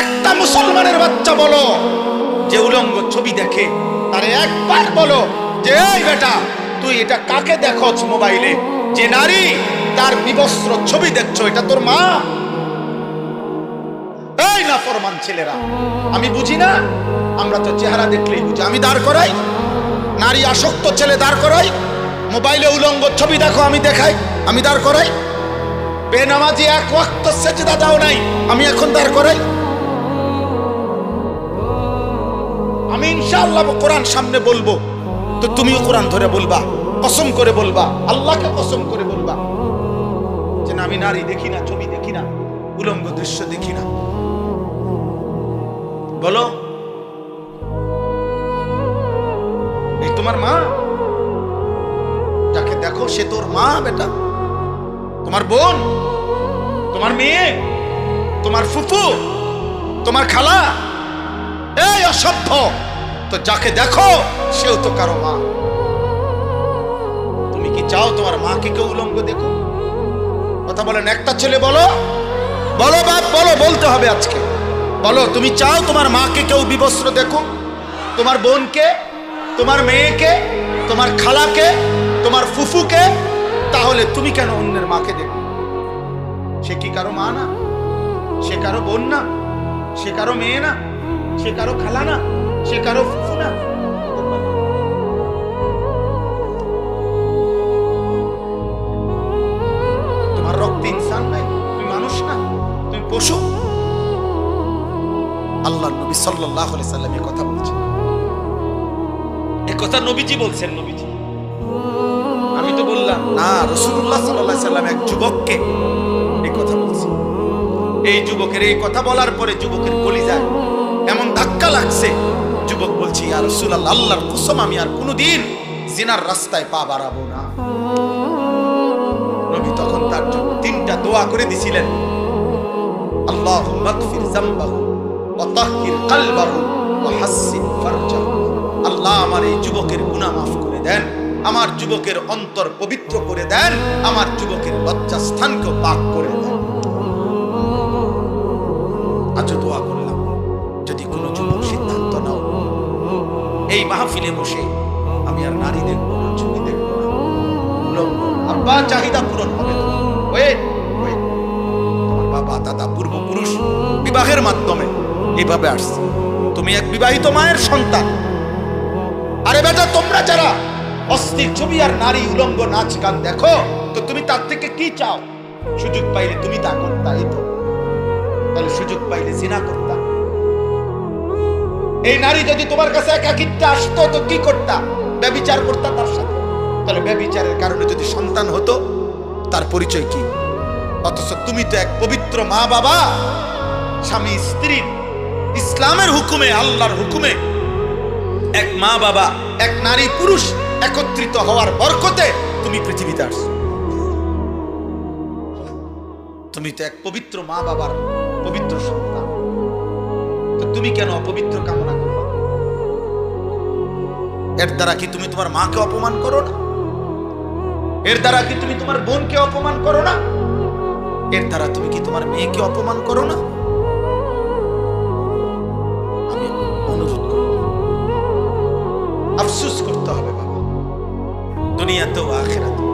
একটা মুসলমানের বাচ্চা বলো, যে উলঙ্গ ছবি দেখে, তারে একবার বলো যে, এই বেটা, তুই এটা কাকে দেখছ মোবাইলে? যে নারী তার বিবস্ত্র ছবি দেখছ, এটা তোর মা? এই না ছেলেরা, আমি বুঝি না? আমরা তো চেহারা দেখলেই বুঝি। আমি দাঁড় করাই, নারী আসক্ত ছেলে দাঁড় করাই, মোবাইলে উলঙ্গ ছবি দেখো, আমি দেখাই, আমি দাঁড় করাই। বেনামাজি এক ওয়াক্ত সেজদা দাও নাই, আমি এখন দাঁড় করাই। ইনশাআল্লাহ কোরআন সামনে বলব। তো তুমিও কোরআন ধরে বলবা, কসম করে বলবা, আল্লাহকে কসম করে বলবা। যে আমি নারী দেখি না, ছবি দেখি না, উলঙ্গ দৃশ্য দেখি না। বলো, এই তোমার মা? যাকে দেখো সে তোর মা, বেটা। তোমার বোন, তোমার মেয়ে, তোমার ফুফু, তোমার খালা। এই অসভ্য। তো যাকে দেখো, সেও তো কারও মা। তুমি কি চাও তোমার মাকে কেউ উলঙ্গ দেখো? কথা বলেন, একটা ছেলে বলো। বলো বাপ, বলো, বলতে হবে আজকে। বলো, তুমি চাও তোমার মাকে কেউ বিবস্ত্র দেখো? তোমার বোনকে? তোমার মেয়েকে? তোমার খালাকে? তোমার ফুফুকে? তাহলে তুমি কেন অন্যের মাকে দেখো? সে কি কারও মা না? সে কারও বোন না? সে কারও মেয়ে না? সে কারও খালা না? সে কারও ফুফু না তোমার রক্তে ইনসান নাই? তুমি মানুষ না? তুমি পশু? আল্লাহ নবী আলাইহি সাল্লাম এই কথা বলছেন। এই কথা নবীজি বলছেন, নবীজি। আমি তো বললাম, না, রাসূলুল্লাহ সাল্লাল্লাহু আলাইহি সাল্লাম এক যুবককে এই কথা বলছে। এই যুবকের এই কথা বলার পরে যুবকের কলিজায় এমন ধাক্কা লাগছে যুবক বলছি আর রাসূলুল্লাহ, আল্লাহর কসম, আমি আর কোনোদিন জিনার রাস্তায় পা বাড়াবো না। নবী তখন তার জন্য তিনটা দোয়া করে দিছিলেন। আল্লাহুম্মা গফির যামবাহু, ওয়া তাহহির কলবাহু, ওয়া হাসসিন ফারজাহু। আল্লাহ আমার এই যুবকের গুনাহ মাফ করে দেন, আমার যুবকের অন্তর পবিত্র করে দেন, আমার যুবকের লজ্জাস্থানকে পাক করে দেন। মাহফিলে বসে আমি আর নারী দেখব না ছবি দেখব না। উলঙ্গ চাহিদা পূরণ হবে। তোমার বাবা দাদা পূর্বপুরুষ বিবাহের মাধ্যমে আসছে। তুমি এক বিবাহিত মায়ের সন্তান। আরে বেটা, তোমরা যারা অস্থির ছবি আর নারী উলঙ্গ নাচ গান দেখো, তো তুমি তার থেকে কি চাও? সুযোগ পাইলে তুমি তা করতা, এই তো। তাহলে সুযোগ পাইলে জিনা করতা। এই নারী যদি তোমার কাছে একাকিত্বে আসতো, তো কি করতা? ব্যবিচার করতা তার সাথে। তাহলে ব্যবিচারের কারণে যদি সন্তান হতো, তার পরিচয় কি? অথচ তুমি তো এক পবিত্র মা বাবা স্বামী, স্ত্রী, ইসলামের হুকুমে, আল্লাহর হুকুমে এক মা বাবা এক নারী পুরুষ একত্রিত হওয়ার বরকতে তুমি পৃথিবীতে আসছো। তুমি তো এক পবিত্র মা বাবার পবিত্র সন্তান। তুমি কেন অপবিত্র কামনা করো? এর দ্বারা কি তুমি তোমার মাকে অপমান করো না? এর দ্বারা কি তুমি তোমার বোনকে অপমান করো না? এর দ্বারা তুমি কি তোমার মেয়েকে অপমান করো না? আমি অনুরোধ করব। আফসুস করতে হবে বাবা। দুনিয়াতেও আখেরা